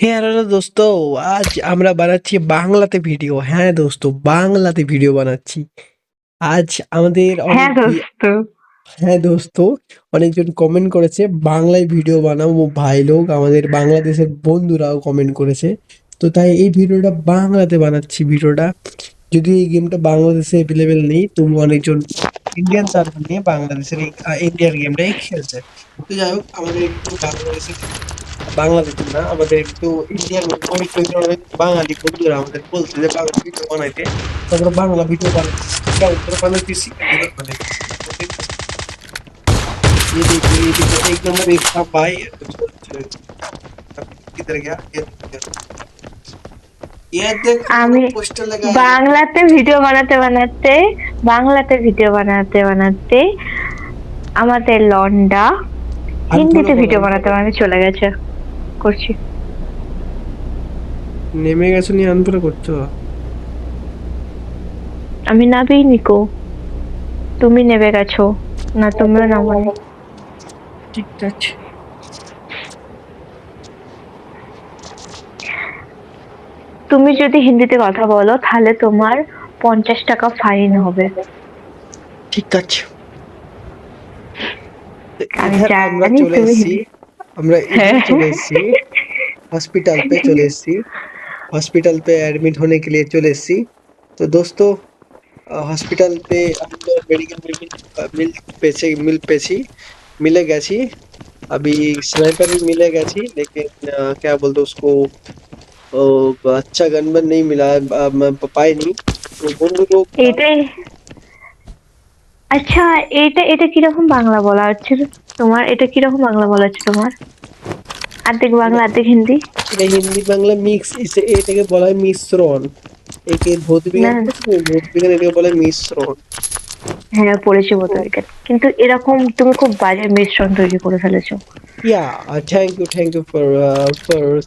হ্যাঁ হ্যালো দোস্ত আজ আমরা বানাচ্ছি বাংলাতে ভিডিও হ্যাঁ দোস্ত বাংলাতে ভিডিও বানাচ্ছি। আজ আমাদের হ্যাঁ দোস্ত। হ্যাঁ দোস্ত অনেকজন কমেন্ট করেছে বাংলায় ভিডিও বানাবো ভাই লোক আমাদের বাংলাদেশের বন্ধুরাও কমেন্ট করেছে। তো তাই এই ভিডিওটা বাংলাতে বানাচ্ছি ভিডিওটা যদিও এই গেমটা বাংলাদেশে অ্যাভেলেবেল নেই তবু অনেকজন ইন্ডিয়ান সার্ভার নিয়ে বাংলাদেশের এই ইন্ডিয়ান গেমটাই খেলছে। তো যাই হোক আমাদের একটু বাংলাদেশের বাংলাদেশ না আমাদের একটু ইন্ডিয়ান অনেক অনেক বাঙালি বন্ধুরা আমাদের বলছে যে বাংলা ভিডিও বানাইতে তো আমরা বাংলা ভিডিও বানাচ্ছি কেমন করে বানাইতেছি এবার বানাইতেছি ये देखिए ये देखिए एक नंबर एक था भाई किधर गया ये ये देख আমি पोस्टर लगा है বাংলাতে ভিডিও বানাতে বানাতে বাংলাতে ভিডিও বানাতে বানাতে আমাদের লন্ডা হিন্দিতে বলো, ভিডিও বলো। বানাতে বানাতে চলে গেছে করছি। নেমে গেছো নি আনপুরে করছ? আমি না নাবিই নিকো তুমি নেবে গেছো। না তুমিও নামো ঠিক আছে। তুমি যদি হিন্দিতে কথা বলো তাহলে তোমার পঞ্চাশ টাকা ফাইন হবে। ঠিক আছে। আমি জানি তুমি হিন্দি আমরা হ্যাঁ। इधर चले एससी हॉस्पिटल पे चले एससी हॉस्पिटल पे एडमिट होने के लिए चले एससी तो दोस्तों हॉस्पिटल पे हम लोग मेडिकल में मिल मिल पेछे मिल पेछी मिले गए अभी स्नाइपर भी मिले गए लेकिन अ, क्या बोलते उसको ओ, अच्छा गनमैन नहीं मिला है, अ, मैं पाए नहीं तो बंधु लोग এইটাই আচ্ছা এটা এটা কীরকম বাংলা বলা হচ্ছে তোমার এটা কীরকম বাংলা বলা হচ্ছে তোমার? অর্ধেক বাংলা অর্ধেক হিন্দি? এটা হিন্দি বাংলা মিক্স এটাকে বলা হয় মিশ্রণ। একে ভৌত বিজ্ঞান না। ভৌত বিজ্ঞান এটাকে বলা হয় মিশ্রণ। হ্যাঁ পড়েছি এরকম তুমি মিশ্রণ তৈরি করে ফেলেছো। Thank you thank you for for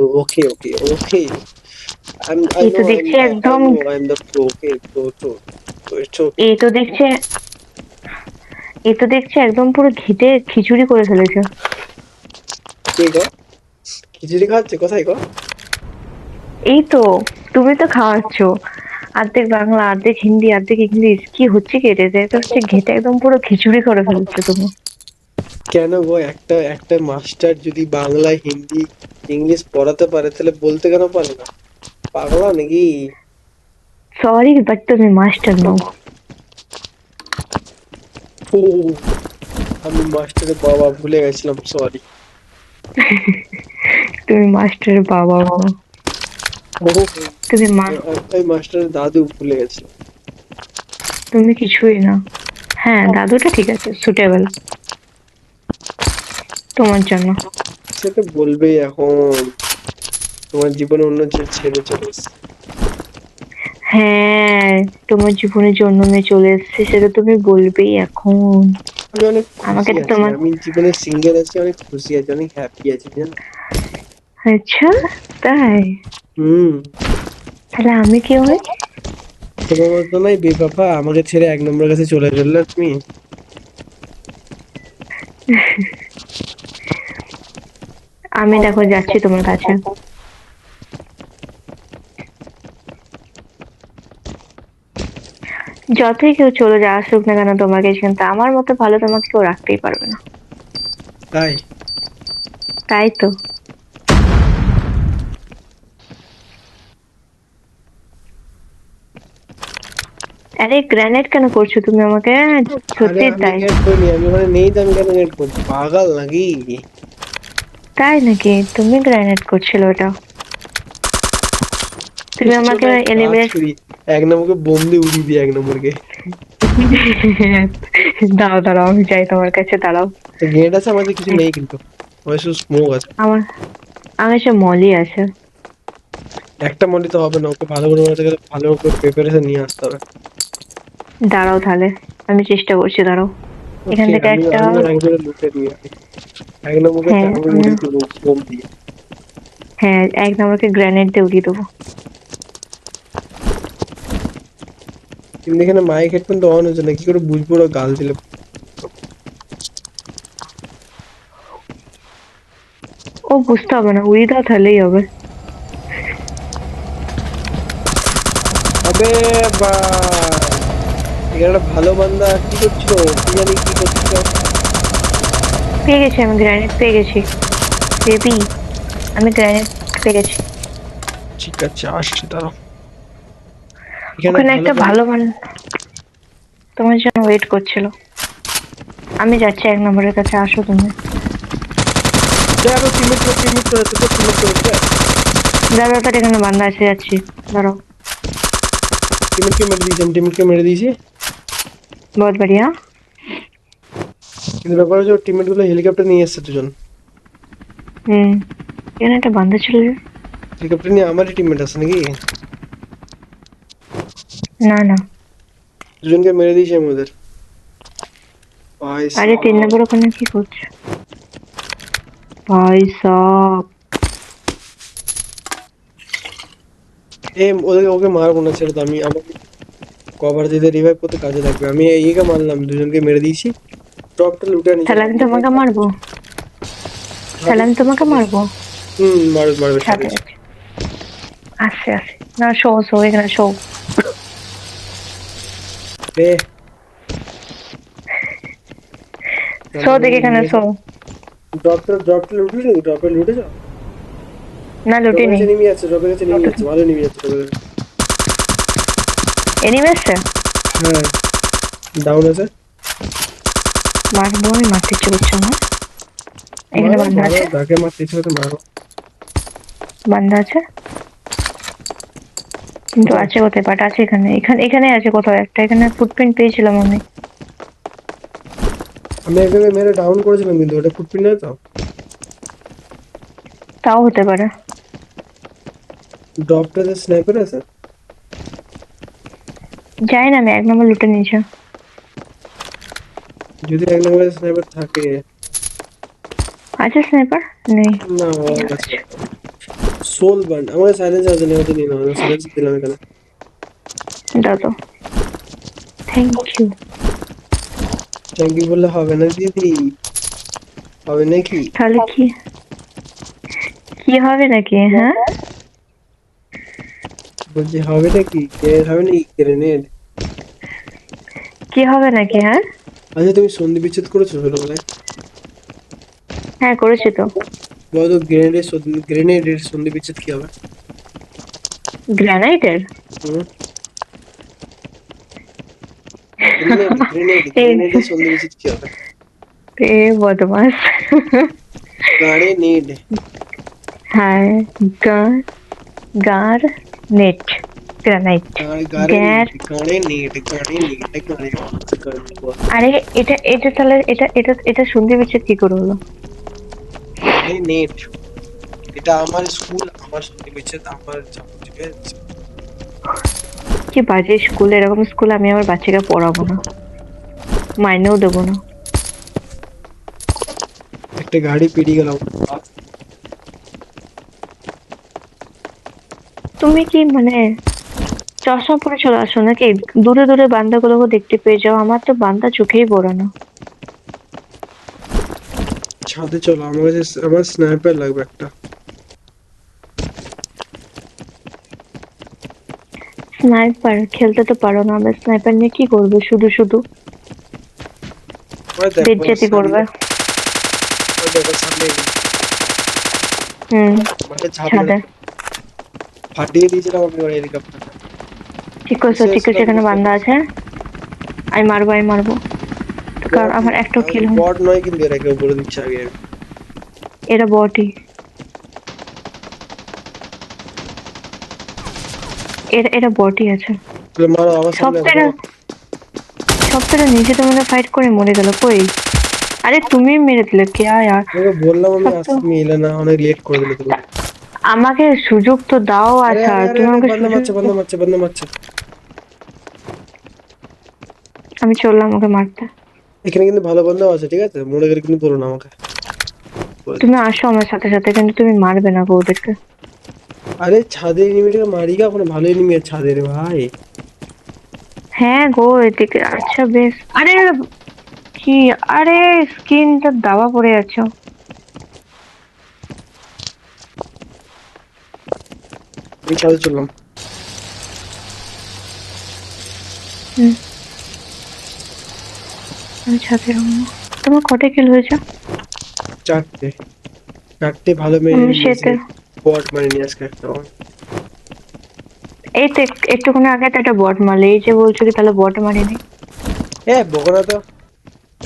okay okay দেখছি একদম আই দেখছে এই তো দেখছে একদম পুরো ঘিতে খিচুড়ি করে ফেলেছো। খিচুড়ি খাচ্ছে? কোথায় গো? এই তো তুমি তো খাওয়াচ্ছ। অর্ধেক বাংলা অর্ধেক হিন্দি অর্ধেক ইংলিশ কি হচ্ছে কি এটা? এটা হচ্ছে ঘেটে একদম পুরো খিচুড়ি করে ফেলছো তুমি। কেন গো একটা একটা মাস্টার যদি বাংলা হিন্দি ইংলিশ পড়াতে পারে তাহলে বলতে কেন পারে না? পাগলা নাকি? সরি বাট তুমি মাস্টার নও। ও আমি মাস্টারের বাবা ভুলে গেছিলাম সরি তুমি মাস্টারের বাবা বাবা তুমি মা আমি মাস্টারের দাদু ভুলে গেছিলাম তুমি কিছুই না। হ্যাঁ দাদুটা ঠিক আছে সুটেবল তোমার জন্য। সে তো বলবেই এখন তোমার জীবনে অন্য যে ছেলে চলে এসছে। হ্যাঁ তোমার জীবনে জন্ম নিয়ে চলে এসেছে সেটা তুমি বলবেই এখন। আমি অনেক আমাকে তোমার- আমি জীবনে সিঙ্গেল আছি অনেক খুশি আছি অনেক হ্যাপি আছি জানো? আচ্ছা তাই? হুম। তাহলে আমি কি হই? তোমার মতো নাই বেপাপা আমাকে ছেড়ে এক নম্বর কাছে চলে গেলে তুমি আমি দেখো যাচ্ছি তোমার কাছে। যতই কেউ চলে যা আসুক না কেন তোমাকে কিন্তু আমার মতো ভালো তোমাকে কেউ রাখতেই পারবে না। তাই? তাই তো। আরে গ্রানাইট কেন করছ তুমি আমাকে? সত্যি তাই। আমি ওখানে নেই তো আমি কেন করছি? পাগল নাকি? তাই নাকি? তুমি গ্রানাইট করছিল ওটা। তুমি আমাকে এলিমিনেট এক নম্বরকে বোম দিয়ে উড়িয়ে দিই এক নম্বরকে। দাঁড়াও দাঁড়াও আমি যাই তোমার কাছে দাঁড়াও। গেট আছে আমাদের কিছু নেই কিন্তু। আমার শুধু স্মোক আছে। আমার আমার সে মলি আছে। একটা মন্ডি তো হবে না ওকে ভালো করে ভালো করে প্রিপারেশন নিয়ে আসতে হবে। দাঁড়াও তাহলে। আমি চেষ্টা করছি দাঁড়াও। এখান থেকে একটা-। এক নম্বরকে হ্যাঁ, উড়িয়ে দিয়ে হ্যাঁ। একদম আমাকে গ্রেনেড দিয়ে। উড়িয়ে দেবো। কিন্তু এখানে মাইক হেডফোন তো অন হচ্ছে না কি করে বুঝব ওরা গাল দিলে? ও বুঝতে হবে না উইদাউট তাহলেই হবে। আবে বা একটা ভালো বান্দা কি করছিল? কি জানি কি করছিল? পেয়ে গেছি আমি গ্রানাইট পেয়ে গেছি। বেবি আমি গ্রানাইট পেয়ে গেছি। ঠিক আছে আসছে তারা ওখানে একটা ভালো মান তোমার জন্য ওয়েট করছিল। আমি যাচ্ছি এক নম্বরের কাছে আসো তুমি। করেছে দাদা তার এখানে বান্ধা আছে যাচ্ছি। দাঁড়াও। টিমিটকে মেরে দিয়েছি আমি টিমিটকে মেরে দিয়েছি। বহুত বড়িয়া কিন্তু ব্যাপার হচ্ছে টিমিটগুলো হেলিকপ্টার নিয়ে এসছে দুজন। হুম এখানে একটা বান্ধা ছিল? যে। হেলিকপ্টার নিয়ে আমারই টিমমেট আছে নাকি? না না। দুজনকে মেরে দিয়েছি আমি ওদের। ভাই আরে তিন নম্বর ওখানে কি করছে? ভাই সাব। এ ওদেরকে ওকে মারবো না ছেড়ে তো আমি আমাকে কভার দিতে রিভাইভ করতে কাজে লাগবে। আমি এইকে মারলাম দুজনকে মেরে দিয়েছি। টপটা লুটে নিয়েছি তাহলে আমি তোমাকে মারবো? তাহলে আমি তোমাকে মারবো? হুম মারবে মারবে আছে আসছে আসছে। না শো শো এখানে শো এ শো দেখে এখানে শো ড্রপটা ড্রপটা লুটে ড্রপটা লুটে যাও। না লুটি নেই নেমে যাচ্ছে ড্রপের কাছে নেমে যাচ্ছে ভালো নেমে কাছে। এনিমে হ্যাঁ। ডাউন আছে? মারবো আমি মারতে ইচ্ছে করছে আমার। এখানে বান্ধা আছে? যাকে মারতে ইচ্ছে হচ্ছে মারো। বান্ধা আছে? কিন্তু আছে কোথায়? বাট আছে এখানে। এখানে এখানে আছে কোথাও? একটা এখানে ফুটপ্রিন্ট পেয়েছিলাম আমি। আমি এখানে মেরে ডাউন করেছিলাম কিন্তু ওটা ফুটপ্রিন্ট নয় তো। তাও হতে পারে। ড্রপটাতে স্নাইপার আছে? যাই না আমি এক নম্বর লুটে নিয়েছি যদি এক নম্বরে স্নাইপার থাকে। আছে স্নাইপার নেই। না সোল বান্ড আমার সাইলেন্স আছে না ওটা নিয়ে নাও সাইলেন্স দিলাম এখানে। দাও তো। থ্যাংক ইউ থ্যাংক ইউ বললে হবে না দিদি। হবে নাকি? তাহলে কি? কি হবে নাকি হ্যাঁ? বলছি হবে নাকি? গ্রেনেড হবে নাকি? গ্রেনেড কি হবে নাকি হ্যাঁ? আচ্ছা তুমি সন্ধি বিচ্ছেদ করেছ ছোটবেলায় হ্যাঁ করেছি তো। বলো গ্রেনেডের গ্রেনেডের সন্ধি বিচ্ছেদ কি হবে? গ্রানাইটের? গ্রেনেডের সন্ধি বিচ্ছেদ কি হবে? এ বদমাস। গাড়ে হ্যাঁ গার গার। নেট গ্রানাইট আরে এটা এটা তাহলে এটা এটা এটা শুনতে বিচ্ছেদ কি করে হলো? এটা আমার স্কুল আমার সন্ধি বিচ্ছেদ আমার কি বাজে স্কুল এরকম স্কুল আমি আমার বাচ্চাকে পড়াবো না। মাইনেও দেবো না। একটা গাড়ি পেরিয়ে গেলাম তুমি কি মানে চশমা পরে চলে আসো নাকি? দূরে দূরে বান্দাগুলোকে দেখতে পেয়ে যাও। আমার তো বান্দা চোখেই পড়ে না। ছাদে চলো আমার কাছে আমার স্নাইপার লাগবে একটা। স্নাইপার খেলতে তো পারো না। আমরা স্নাইপার নিয়ে কি করবে? শুধু শুধু। বেজ্জতি করবে। ওই দেখো সামনে। হুম। ছাদে ফাটিয়ে দিয়েছিলাম আমি ওর হেলিকপ্টার ঠিক করছ ঠিক করছ এখানে বান্দা আছে। আমি মারবো আমি মারবো। কারণ আমার একটাও কিল বট নয় কিন্তু এরা কেউ বলে দিচ্ছে আগে। এরা বটই এরা এরা বটই আছে। তাহলে মারো আমার সব সামনে তেরা সব তেরা নিজে তো মানে ফাইট করে মরে গেল কই? আরে তুমি মেরে দিলে কে আর বললাম আমি না অনেক লেট করে দিলে তুমি। আমাকে সুযোগ তো দাও আচ্ছা তুমি আমাকে সুযোগ মারছে বান্দা মারছে বান্দা মারছে আমি চললাম ওকে মারতে। এখানে কিন্তু ভালো বান্দাও আছে ঠিক আছে? মরে গেলে কিন্তু বলো না আমাকে। তুমি আসো আমার সাথে সাথে কিন্তু তুমি মারবে না গো ওদেরকে আরে ছাদের এনিমিটাকে মারি গা কোনো ভালো এনিমি আছে ছাদের ভাই। হ্যাঁ গো এদিকে আচ্ছা বেশ। আরে কি আরে স্কিনটা দাবা পড়ে যাচ্ছে আমি ছাদে চললাম। আমি ছাদে তোমার কটা কিল হয়েছে? চারটে। চারটে ভালো মেরে সেতে বট মারিনি আজকে একটা। এই তো এক- একটুক্ষণ আগে তো একটা বট মারলে। এই যে বলছো কি তাহলে বট মারিনি এ বকরা তো।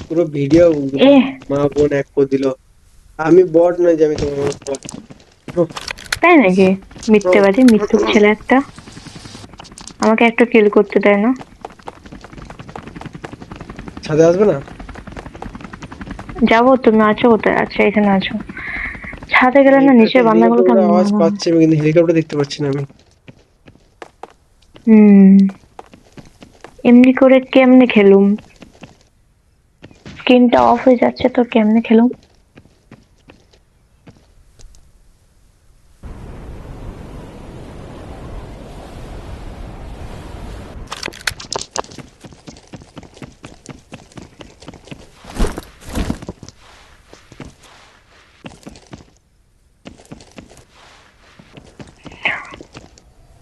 পুরো ভিডিও মা বোন এক করে দিল। আমি বট নয় যে আমি তোমার বট। তাই নাকি? মিথ্যেবাদী মিথ্যুক ছেলে একটা। আমাকে একটা কিল করতে দেয় না। ছাদে আসবে না? যাব তুমি আছো কোথায়? আচ্ছা এখানে আছো। ছাদে গেলে না নিচের বান্দাগুলো হেলিকপ্টারের আওয়াজ পাচ্ছি আমি কিন্তু হেলিকপ্টার দেখতে পাচ্ছি না আমি। হুম। এমনি করে কেমনে খেলুম? স্ক্রিনটা অফ হয়ে যাচ্ছে তো কেমনে খেলুম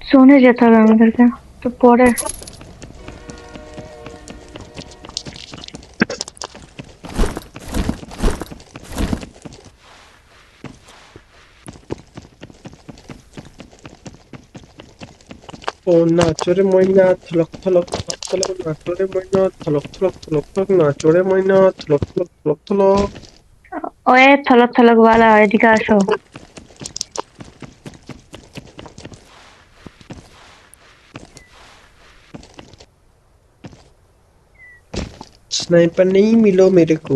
জোনে যেতে হবে আমাদেরকে। তো পরে। নাচরে ময়না থলক থলক থলক থলক নাচরে ময়না থলক থলক থলক থলক নাচরে ময়না থলক থলক থলক থলক। ওয়ে থলক থলক বালা এদিকে আসো। स्नाइपर नहीं मिलो मेरे को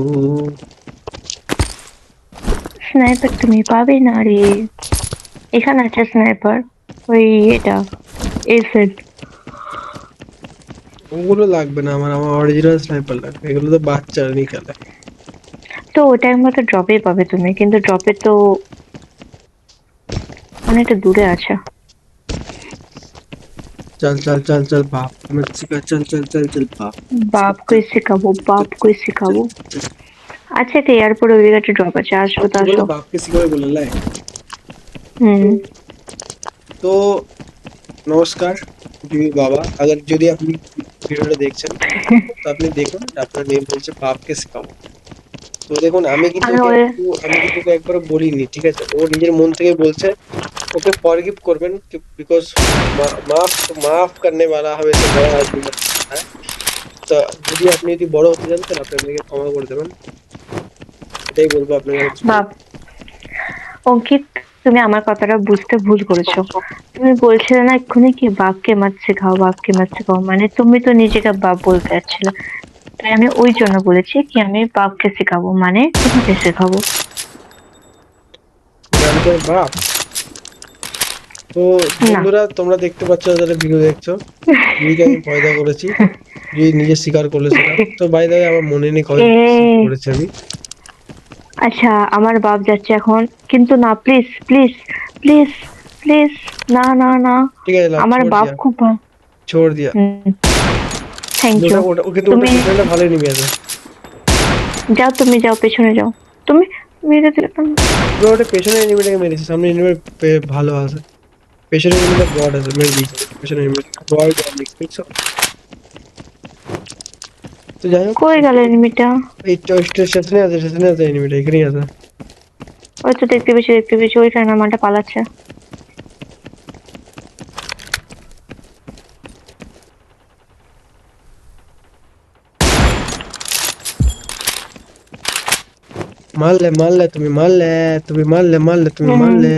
স্নাইপার তুমি পাবে না রে এখানে আছে স্নাইপার ওই এটা এই সেট ওগুলো লাগবে না আমার আমার অরিজিনাল স্নাইপার লাগবে এগুলো তো বাচ্চারা নিয়ে খেলে তো ওটা একমাত্র ড্রপে পাবে তুমি কিন্তু ড্রপে তো অনেকটা দূরে আছে चल चल चल चल बाप मत सिखा चल चल चल चल बाप বাপ কই শেখাবো বাপ কই শেখাবো আচ্ছা এটা এয়ারপোর্ট ওইদিকে একটা ড্রপ আছে আসো তো बोलो আসো बाप के सिखावे बोला লাই হুম তো নমস্কার দিদি বাবা अगर যদি আপনি ভিডিওটা দেখছেন তো আপনি দেখুন আপনার নেম বলছে বাপকে শেখাবো তো দেখুন আমি কিন্তু আমি কিন্তু একবারও বলিনি ঠিক আছে? ও নিজের মন থেকে বলছে ওকে ফরগিভ করবেন বিকজ মাফ মাফ করতে वाला সে বড় আদমি হ্যাঁ তো যদি আপনি যদি বড় হতে চান তাহলে আপনি আমাকে ক্ষমা করে দেবেন। এটাই বলব আপনাকে। অঙ্কিত তুমি আমার কথাটা বুঝতে ভুল করেছ। তুমি বলছিলে না এক্ষুনি কি বাপকে মারছে খাও বাপকে মারছে খাও। মানে তুমি তো নিজেকে বাপ বলতে চাচ্ছিলে তাই আমি ওই জন্য বলেছি কি আমি বাপকে শেখাবো মানে তোমাকে শেখাবো। বাপ? তো বন্ধুরা তোমরা দেখতে পাচ্ছ যারা ভিডিও দেখছ আমি পয়দা করেছি দিদি নিজে স্বীকার তো বাই দ্য আমার মনে নেই কবে করেছি আমি। আচ্ছা আমার বাপ যাচ্ছে এখন। কিন্তু না প্লিজ প্লিজ প্লিজ প্লিজ না না না। আমার বাপ খুব ছোড় দিয়া। থ্যাংক ইউ তুমি- ভালোই আছে যাও তুমি যাও পেছনে যাও। তুমি মেরে দিলে কেন? ওটা পেছনে এনিমিটাকে মেরেছে সামনে এনিমি ভালো আছে। পেছনে এনিমিটা বড আছে মেরে দিয়েছে পেছনে এনিমি বড দেখছ তো যাই হোক। কই গেল এনিমিটা এই স্টেশনে আছে স্টেশনে আছে এনিমিটা এখানেই আছে। ওই তো দেখতে পেয়েছি দেখতে পেয়েছি ওইখানে আমারটা পালাচ্ছে। মারলে মারলে তুমি মারলে তুমি মারলে মারলে তুমি মারলে।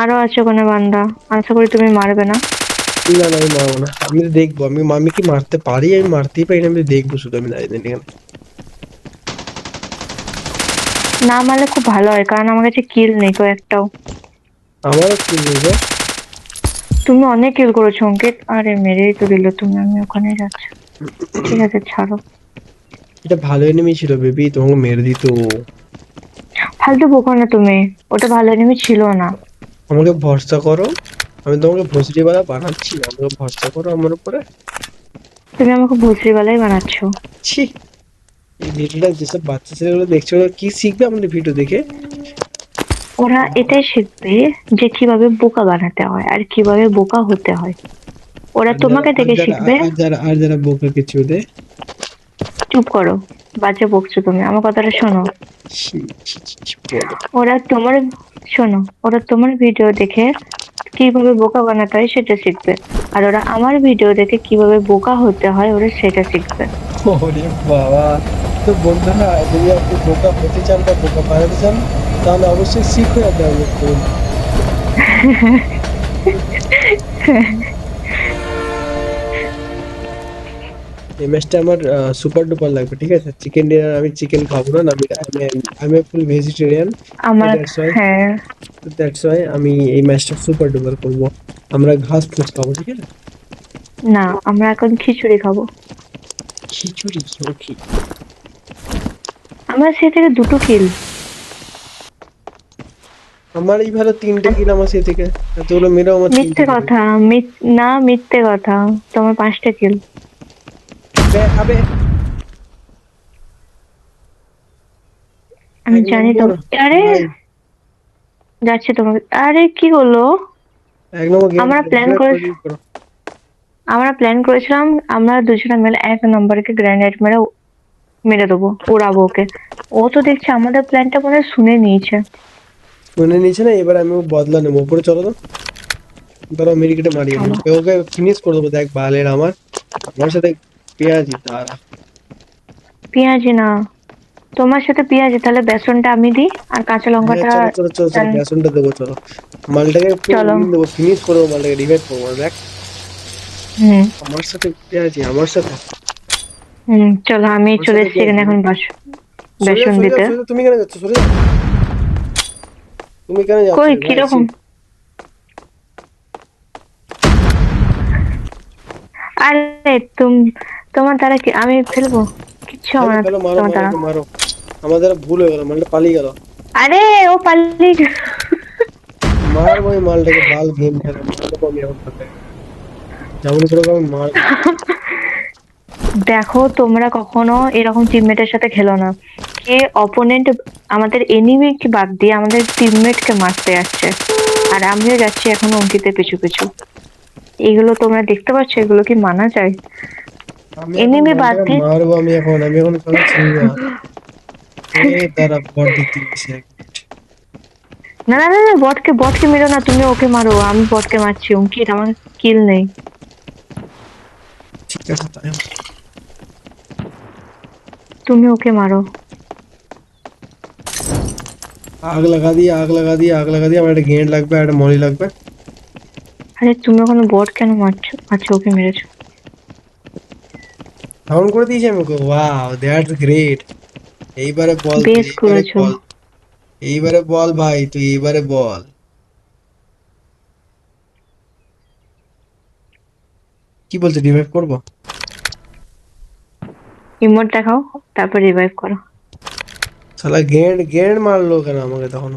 আরও আছে ওখানে বান্দা। আশা করি তুমি মারবে না। না না আমি মারবো না। আমি তো দেখব। আমি আমি কি মারতে পারি? আমি মারতেই পারি না। আমি দেখব শুধু আমি দাঁড়িয়ে এখানে। না মারলে খুব ভালো হয় কারণ আমার কাছে কিল নেই কয়েকটাও আমারও কি বলব তুমি অনেক কিল করেছ অঙ্কিত। আরে মেরেই তো দিল তুমি। আমি ওখানে যাচ্ছি ঠিক আছে ছাড়ো। এটা ভালো এনিমি ছিল বেবি তোমাকে মেরে দিত ফালতু বকো না তুমি ওটা ভালো এনিমি ছিল না। আমাকে ভরসা করো আমি তোমাকে ভসরি বালা বানাচ্ছি আমাকে ভরসা করো আমার উপরে। তুমি আমাকে ভুসরি বেলায় বানাচ্ছো। ছি এই ভিডিওটা যেসব বাচ্চা ছেলেগুলো দেখছে ওরা কি শিখবে আমাদের ভিডিও দেখে? ওরা এটাই শিখবে যে কীভাবে বোকা বানাতে হয় আর কীভাবে বোকা হতে হয়। ওরা তোমাকে দেখে শিখবে। আর যারা আর যারা বোকা কিছু দে চুপ করো। বাজে বকছো তুমি। আমার কথাটা শোনো। ওরা তোমার শোনো ওরা তোমার ভিডিও দেখে কীভাবে বোকা বানাতে হয় সেটা শিখবে। আর ওরা আমার ভিডিও দেখে কীভাবে বোকা হতে হয় ওরা সেটা শিখবে। ওরে বাবা তো বন্ধুরা যদি আপনি বোকা হতে চান বা বোকা বানাতে চান তাহলে অবশ্যই শিখে করুন এই ম্যাচটা আমার সুপার ডুপার লাগবে ঠিক আছে? চিকেন ডিনার আমি চিকেন খাব না আমি আমি ফুল ভেজিটেরিয়ান আমার হ্যাঁ। দ্যাটস ওয়াই আমি এই ম্যাচটা সুপার ডুপার করব। আমরা ঘাস ফুস খাব ঠিক আছে? না আমরা এখন খিচুড়ি খাব। খিচুড়ি ওকে আমরা সে থেকে দুটো কিল। আমার এই ভালো তিনটে কিল আমার সে থেকে। এতগুলো মেরেও আমার মিথ্যে কথা না মিথ্যে কথা তোমার পাঁচটা কিল। আবে আমি জানি তো আরে যাচ্ছে তোমাকে। আরে কি game আমরা করে- আমরা প্ল্যান করেছিলাম আমরা দুজনে মিলে এক নম্বরকে গ্র্যানাইট মেরে মেরে দেবো উড়াবো ওকে। ও তো দেখছি আমাদের প্ল্যানটা মনে শুনে নিয়েছে। শুনে নিয়েছে না এবার আমি বদলা নেব। উপরে চলো তো। দেবো। ওকে ফিনিশ করে দেবো। দেখ বালের আমার। আমার সাথে পেঁয়াজি তারা পেঁয়াজি না। তোমার সাথে পেঁয়াজি তাহলে বেসনটা আমি দিই আর কাঁচা লঙ্কাটা হ্যাঁ, চলো চলো চলো। বেসনটা দেবো চলো। মালটাকে চলো। দেবো ফিনিশ করে দেবো মালটাকে রিভাইভ করব দেখ। হুম। আমার সাথে পেঁয়াজি আমার সাথে। হুম চলো আমি চলে এসেছি এখানে এখন বাস বেসন দিতে। তুমি কেন যাচ্ছ? সরে তুমি কেন যাচ্ছ? কই ভাই, কীরকম? আরে তুম তোমার দ্বারা কি আমি ফেলব? কিচ্ছু হবে না মারো তোমার দ্বারা। মারো মারো। আমার দ্বারা ভুল হয়ে গেল মালটা পালিয়ে গেল। আরে ও পাল্লি মারবো ওই মালটাকে বাল গেম খেলে মারবো আমি এখন তাকে যেমন করে আমি মারবো দেখো তোমরা কখনো এরকম টিমমেটের সাথে খেলো না। কে অপোনেন্ট আমাদের এনিমিকে বাদ দিয়ে আমাদের টিমমেটকে মারতে যাচ্ছে আর আমিও যাচ্ছি এখন অঙ্কিতের পিছু পিছু। এগুলো তোমরা দেখতে পাচ্ছ এগুলো কি মানা যায়? আমি বাদ দিয়ে- মারবো আমি এখন আমি এখন খেলা ছিড়ি না তারা বড় দেখতে গেছি না না না না বটকে বটকে মেরো না তুমি ওকে মারো আমি বটকে মারছি অঙ্কিত আমার কিল নেই। ঠিক আছে তাই তুমি ওকে মারো। আগ লাগা দিয়ে আগ লাগা দিয়ে আগ লাগা দিয়ে আমার একটা গেন্ড লাগবে আর একটা মলি লাগবে। আরে তুমি ওখানে বট কেন মারছো আচ্ছা ওকে মেরেছো। ডাউন করে দিয়েছি আমি ওয়াও দ্যাটস গ্রেট এইবারে বল বেশ করেছ। এইবারে বল ভাই তুই এইবারে বল। কি বলছে রিভাইভ করব? ইমোট দেখাও তারপর রিভাইভ করো। শালা গেন্ড গেন্ড মারলো কেন আমাকে তখন?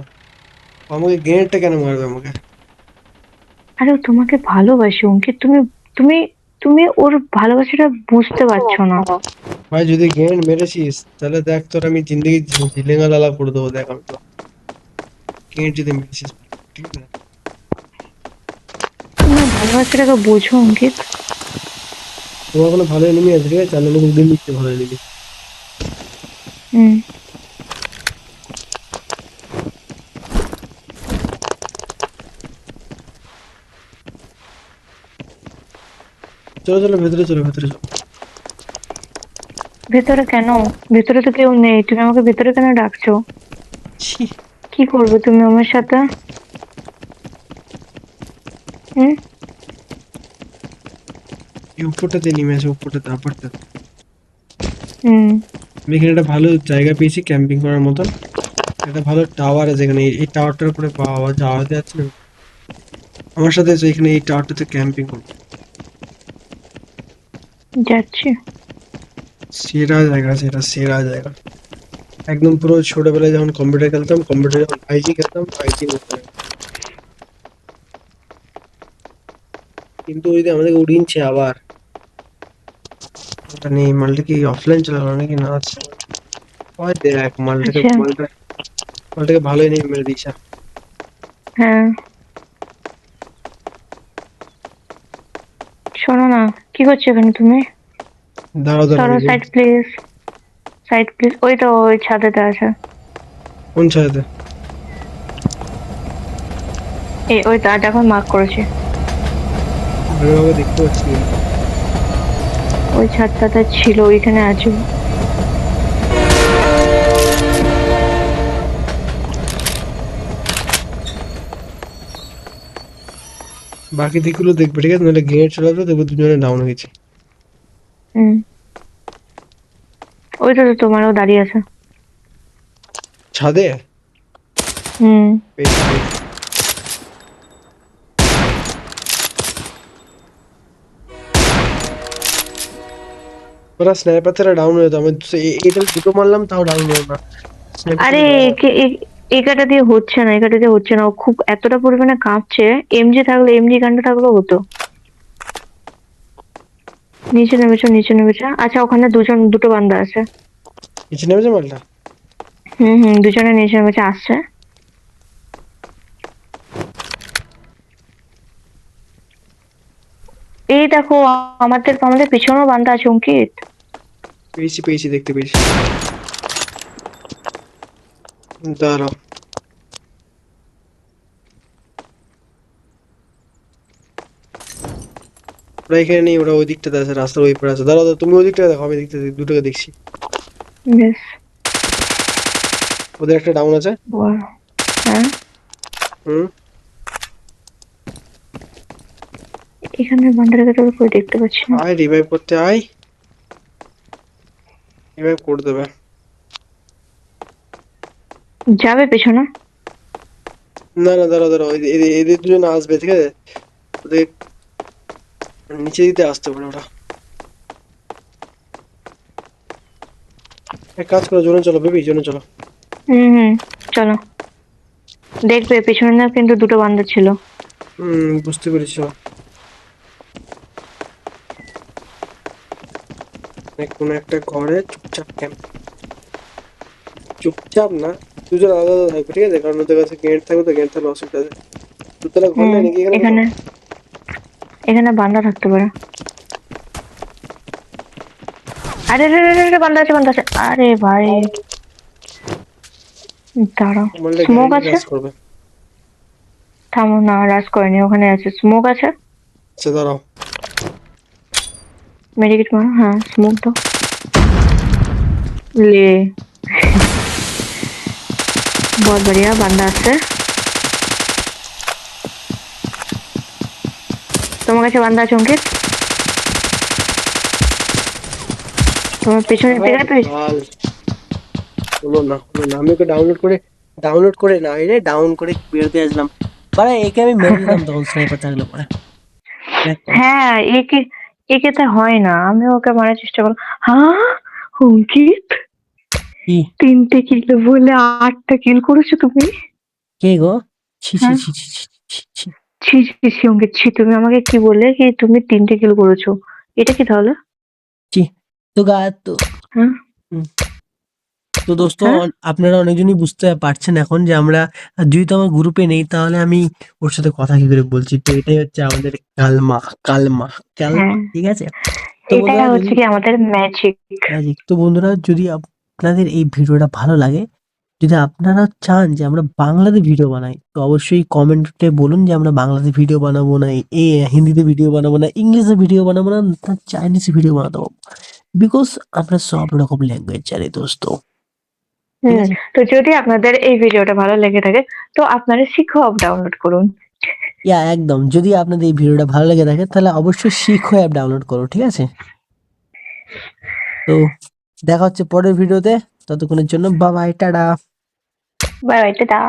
আমাকে গেন্ডটা কেন মারবে আমাকে? আরে তোমাকে ভালোবাসি অঙ্কিত তুমি তুমি তুমি ওর ভালোবাসাটা বুঝতে পারছ না। ভাই যদি গেন্ড মেরেছিস তাহলে দেখ তোর আমি জিন্দগি ঝিলেঙ্গা লালা করে দেবো দেখ আমি তো। গেন্ড যদি মেরেছিস ঠিক আছে তুমি ভালোবাসাটাকে বোঝো অঙ্কিত। তোমার কোনো ভালো এনিমি আছে ঠিক আছে? দিচ্ছে ভালো এনিমি হুম। চলো চলো ভেতরে চলো ভেতরে চলো ভেতরে কেন ভেতরে তো কেউ নেই তুমি আমাকে ভেতরে কেন ডাকছো ছি কি করবে তুমি আমার সাথে হুম এই উপরটাতে নেমে আছে উপরটাতে আপারটা হুম আমি এখানে একটা ভালো জায়গা পেয়েছি ক্যাম্পিং করার মতন একটা ভালো টাওয়ার আছে এখানে এই- এই টাওয়ারটার উপরে পাওয়া যাওয়া যাচ্ছে না আমার সাথে এসো, এখানে এই টাওয়ারটাতে ক্যাম্পিং করব যাচ্ছি। সেরা জায়গা সেটা সেরা জায়গা। একদম পুরো ছোটবেলায় যখন কম্পিউটার খেলতাম কম্পিউটার যখন আইজি খেলতাম আইজি কিন্তু ওই যে আমাদেরকে উড়িয়েছে আবার নেই মালটা কি অফলাইন চলে গেল নাকি? না আছে ওই দেখ মালটাকে আচ্ছা। মালটা মালটাকে ভালোই নেই মেরে দিয়েছে। হ্যাঁ। শোনো না কি করছ এখানে তুমি? দাঁড়াও দাঁড়াও সাইড প্লিজ সাইড প্লিজ ওই তো ওই ছাদেতে আছে। কোন এই ওই দেখো মার্ক করেছে। ভালোভাবে দেখতে পাচ্ছি। ওই ছাদটাতে ছিল ওইখানে আছে। বাকি দিকগুলো দেখবে ঠিক আছে? নাহলে গ্রেনেড চলে আসবে দেখবে দুজনে ডাউন হয়ে গেছে। হুম। ওই তো তোমারও দাঁড়িয়ে আছে। ছাদে? হুম। ওরা স্নাইপার ছাড়া ডাউন হয়ে যেত। আমি এটা দুটো মারলাম তাও ডাউন হলো না। আরে একাটা দিয়ে হচ্ছে না একাটা দিয়ে হচ্ছে না। ও খুব এতটা পরিমাণে কাঁপছে এমজি থাকলে এমজি গানটা থাকলেও হতো। নিচে নেমেছো নিচে নেমেছো। আচ্ছা ওখানে দুজন দুটো বান্দা আছে। নিচে নেমেছে মালটা? হুম হুম দুজনে নিচে নেমেছে আসছে। এই দেখো আমাদের আমাদের পিছনেও বান্দা আছে অঙ্কিত। পেয়েছি পেয়েছি দেখতে পেয়েছি। দাঁড়াও। ওরা এখানে নেই ওরা ওই দিকটাতে আছে রাস্তার ওই পারে আছে। দাঁড়াও তুমি ওই দিকটা দেখো আমি দিকটা দুটোকে দেখছি। ওদের একটা ডাউন আছে। হ্যাঁ। হুম। এখানে বান্দাটাকে তো কই দেখতে পাচ্ছি না। আয় রিভাইভ করতে আয়। রিভাইভ করে দেবে। যাবে পেছনে? না না দাঁড়া দাঁড়াও এদের- দুজন আসবে ঠিক আছে? ওদের নিচে দিতে আসতে পারে ওরা। এক কাজ করো জোনে চলো বেবি জোনে চলো। হুম হুম চলো। দেখবে পেছনে না কিন্তু দুটো বান্দা ছিল। হুম বুঝতে পেরেছি। চলো কোনো একটা ঘরে চুপচাপ ক্যাম্প চুপচাপ না দুজন আলাদা আলাদা থাকবে ঠিক আছে? কারণ ওদের কাছে গেট থাকবে তো গেট থাকলে অসুবিধা আছে। দুতলা ঘর নেই নাকি এখানে এখানে বান্দা থাকতে পারে। আরে রে রে রে বান্দা আছে বান্দা আছে। আরে ভাই। দাঁড়াও। স্মোক আছে? থামো না রাজ করেনি ওখানে আছে। স্মোক আছে? আচ্ছা দাঁড়াও। মেডিকেট মারো হ্যাঁ স্মোক দাও। ले बहुत बढ़िया বান্দা আছে তোমার কাছে বান্দা আছে অঙ্কিত তোমার পেছনে পেয়ে পেয়ে ভাল হলো না হলো না আমি ওকে ডাউনলোড করে ডাউনলোড করে না রে ডাউন করে বেরোতে আসলাম বাড়া একে আমি মেরে দিলাম তখন স্নাইপার থাকলে পরে হ্যাঁ একে একেতে হয় না আমি ওকে মারার চেষ্টা করলাম হ্যাঁ অঙ্কিত কি? তিনটে কিল বলে আটটা কিল করেছ তুমি? কে গো? ছি ছি হ্যাঁ? ছি ছি ছি ছি ছি ছি। ছি ছি অঙ্কিত ছি তুমি আমাকে কি বললে কি তুমি তিনটে কিল করেছ? এটা কি তাহলে? তো গা তো হ্যাঁ। তো দোস্ত হ্যাঁ? আপনারা অনেকজনই বুঝতে পারছেন এখন যে আমরা যদি তো আমার গ্রুপে নেই তাহলে আমি ওর সাথে কথা কি করে বলছি? তো এটাই হচ্ছে আমাদের কালমা কালমা। কালমা। ঠিক আছে? এটাই হচ্ছে কি আমাদের ম্যাজিক ম্যাজিক তো বন্ধুরা যদি আপনাদের এই ভিডিওটা ভালো লাগে যদি আপনারা চান যে আমরা বাংলাতে ভিডিও বানাই তো অবশ্যই কমেন্টে বলুন যে আমরা বাংলাতে ভিডিও বানাবো না এ হিন্দিতে ভিডিও বানাবো না ইংলিশে ভিডিও বানাবো না চাইনিজে ভিডিও বানাতে পারব। বিকজ আমরা সব রকম ল্যাঙ্গুয়েজ জানি দোস্ত। তো যদি আপনাদের এই ভিডিওটা ভালো লেগে থাকে তো আপনারা শিখো অ্যাপ ডাউনলোড করুন। ইয়া একদম। যদি আপনাদের এই ভিডিওটা ভালো লেগে থাকে তাহলে অবশ্যই শিখো অ্যাপ ডাউনলোড করো ঠিক আছে? তো দেখা হচ্ছে পরের ভিডিওতে ততক্ষণের জন্য বাবাই টাটা। বাবাই বাই টাটা।